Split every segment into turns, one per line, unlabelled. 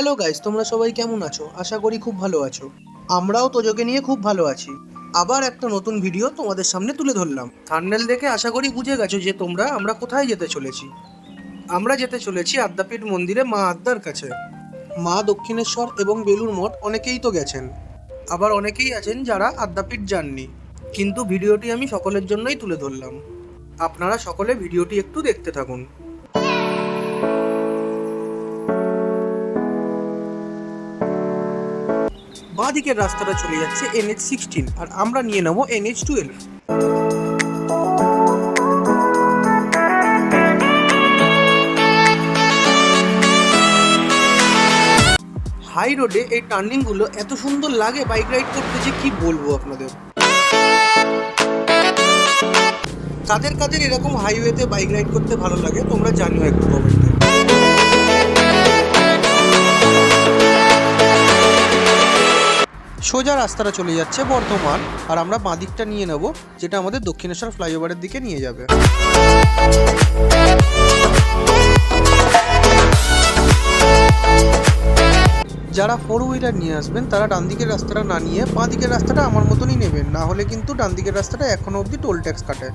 Hello guys তোমরা সবাই কেমন আছো? আশা করি খুব ভালো আছো। আমরাও তোজোকে নিয়ে খুব ভালো আছি। আবার একটা নতুন ভিডিও তোমাদের সামনে তুলে ধরলাম। থার্নেল দেখে আশা করি বুঝে গেছো যে তোমরা, আমরা কোথায় যেতে চলেছি। আমরা যেতে চলেছি আদ্যাপীঠ মন্দিরে মা আদ্যার কাছে। মা দক্ষিণেশ্বর এবং বেলুর মঠ অনেকেই তো গেছেন। আবার অনেকেই আছেন যারা আদ্যাপীঠ যাননি। কিন্তু ভিডিওটি আমি সকলের জন্যই তুলে ধরলাম। আপনারা সকলে ভিডিওটি একটু দেখতে থাকুন। বাঁ দিকের রাস্তাটা চলে যাচ্ছে এনএইচ সিক্সটিন, আর আমরা নিয়ে নেব এনএইচ টুয়েলভ। হাই রোডে এই টার্নিংগুলো এত সুন্দর লাগে, বাইক রাইড করতে যে কি বলব আপনাদের? কাদের কাদের এরকম হাইওয়েতে বাইক রাইড করতে ভালো লাগে তোমরা জানিও একটু কমেন্টে সোজা রাস্তাটা চলে যাচ্ছে বর্ধমান, আর আমরা বাঁ দিকটা নিয়ে নেব, যেটা আমাদের দক্ষিণেশ্বর ফ্লাইওভারের দিকে নিয়ে যাবে। যারা ফোর হুইলার নিয়ে আসবেন, তারা ডান দিকের রাস্তাটা না নিয়ে বাঁ দিকের রাস্তাটা আমার মতনই নেবেন, না হলে কিন্তু ডান দিকের রাস্তাটা এখনও অবধি টোল ট্যাক্স কাটে।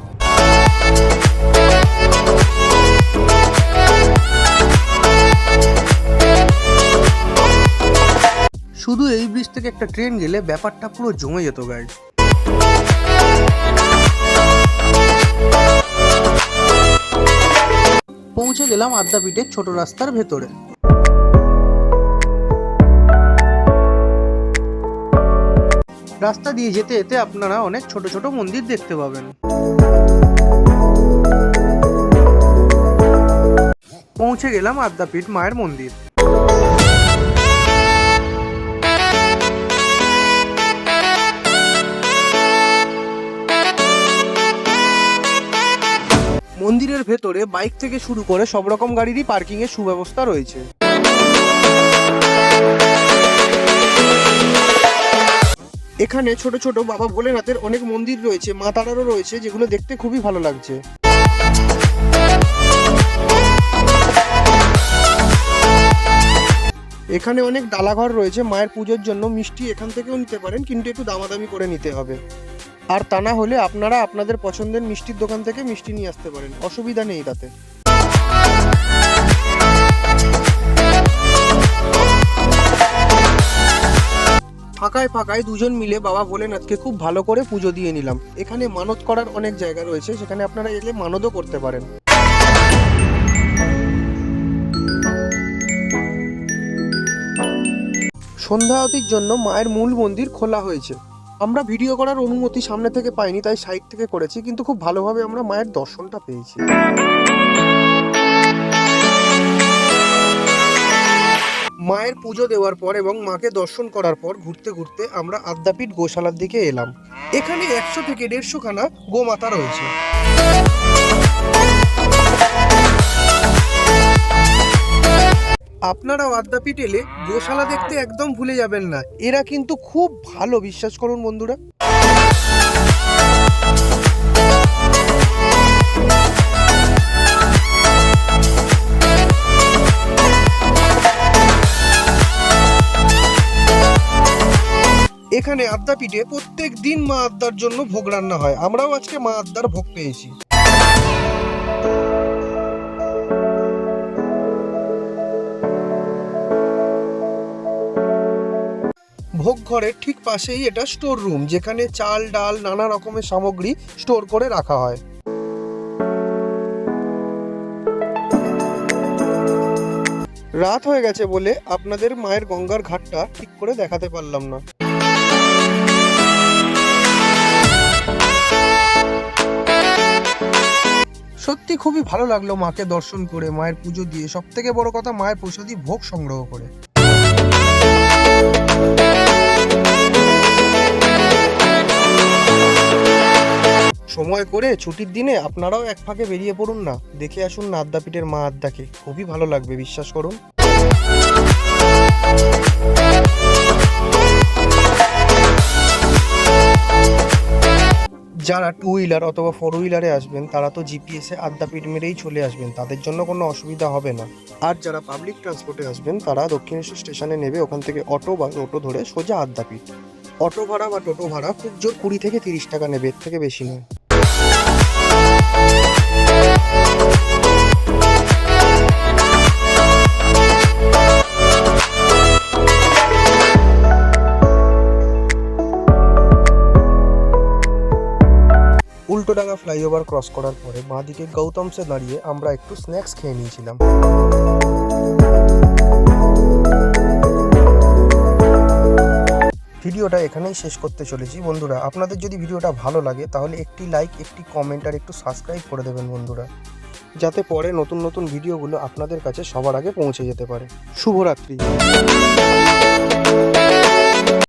শুধু এই ব্রিজ থেকে একটা ট্রেন গেলে ব্যাপারটা পুরো জমে যেত গাইজ পৌঁছে গেলাম আদ্যাপীঠের ছোট রাস্তার ভেতরে। রাস্তা দিয়ে যেতে যেতে আপনারা অনেক ছোট ছোট মন্দির দেখতে পাবেন। পৌঁছে গেলাম আদ্যাপীঠ মায়ের মন্দির। মন্দিরের ভেতরে বাইক থেকে শুরু করে সব রকম গাড়িরই পার্কিং এর সুব্যবস্থা রয়েছে। এখানে ছোট ছোট বাবা ভোলেনাথের অনেক মন্দির রয়েছে, মা তারারও রয়েছে, যেগুলো দেখতে খুবই ভালো লাগছে। এখানে অনেক ডালাঘর রয়েছে, মায়ের পুজোর জন্য মিষ্টি এখান থেকেও নিতে পারেন, কিন্তু একটু দামাদামি করে নিতে হবে। আর তা না হলে আপনারা আপনাদের পছন্দের মিষ্টির দোকান থেকে মিষ্টি নিয়ে আসতে পারেন। অসুবিধা নেই তাতে। ফাঁকায় ফাঁকায় দুজন মিলে বাবা ভোলেনাথকে খুব ভালো করে পুজো দিয়ে নিলাম। এখানে মানত করার অনেক জায়গা রয়েছে, সেখানে আপনারা এলে মানতও করতে পারেন। সন্ধ্যা আরতির জন্য মায়ের মূল মন্দির খোলা হয়েছে। আমরা ভিডিও করার অনুমতি সামনে থেকে পাইনি, তাই সাইড থেকে করেছি, কিন্তু খুব ভালোভাবে আমরা মায়ের দর্শনটা পেয়েছি। মায়ের পুজো দেওয়ার পর এবং মাকে দর্শন করার পর ঘুরতে ঘুরতে আমরা আদ্যাপীঠ গোশালার দিকে এলাম। এখানে একশো থেকে দেড়শো খানা গোমাতা রয়েছে। আপনারা আদ্যাপীঠ এলে গোশালা দেখতে একদম ভুলে যাবেন না। এরা কিন্তু খুব ভালো, বিশ্বাস করুন বন্ধুরা। এখানে আদ্যাপীঠে প্রত্যেক দিন মা আদ্যার জন্য ভোগ রান্না হয়। আমরাও আজকে মা আদ্যার ভোগ পেয়েছি। ঘরের ঠিক পাশেই এটা স্টোর রুম যেখানে চাল, ডাল, নানা রকমের সামগ্রী স্টোর করে রাখা হয়। রাত হয়ে গেছে বলে আপনাদের মায়ের গঙ্গার ঘাটটা ঠিক করে দেখাতে পারলাম না। সত্যি খুবই ভালো লাগল মাকে দর্শন করে, মায়ের পুজো দিয়ে। সব থেকে বড় কথা, মায়ের প্রসাদী ভোগ সংগ্রহ করে। সময় করে ছুটির দিনে আপনারাও এক ফাঁকে বেরিয়ে পড়ুন না। দেখে আসুন না আদ্যাপীঠের মা আদ্যাকে। খুবই ভালো লাগবে, বিশ্বাস করুন। যারা টু হুইলার অথবা ফোর হুইলারে আসবেন, তারা তো জিপিএসে আদ্যাপীঠ মেরেই চলে আসবেন। তাদের জন্য কোনো অসুবিধা হবে না। আর যারা পাবলিক ট্রান্সপোর্টে আসবেন, তারা দক্ষিণেশ্বর স্টেশনে নেবে ওখান থেকে অটো বা টোটো ধরে সোজা আদ্যাপীঠ। অটো ভাড়া বা টোটো ভাড়া খুব জোর কুড়ি থেকে তিরিশ টাকা নেবে, এর থেকে বেশি নয়। উল্টোডাঙ্গা ফ্লাইওভার ক্রস করার পরে বাঁদিকে গৌতমসে দাঁড়িয়ে আমরা একটু স্ন্যাক্স খেয়ে নিয়েছিলাম। ভিডিওটা এখানেই শেষ করতে চলেছি। বন্ধুরা, আপনাদের যদি ভিডিওটা ভালো লাগে, তাহলে একটি লাইক, একটি কমেন্ট, আর একটু সাবস্ক্রাইব করে দেবেন বন্ধুরা। যাতে পরে নতুন নতুন ভিডিওগুলো আপনাদের কাছে সবার আগে পৌঁছে যেতে পারে। শুভরাত্রি।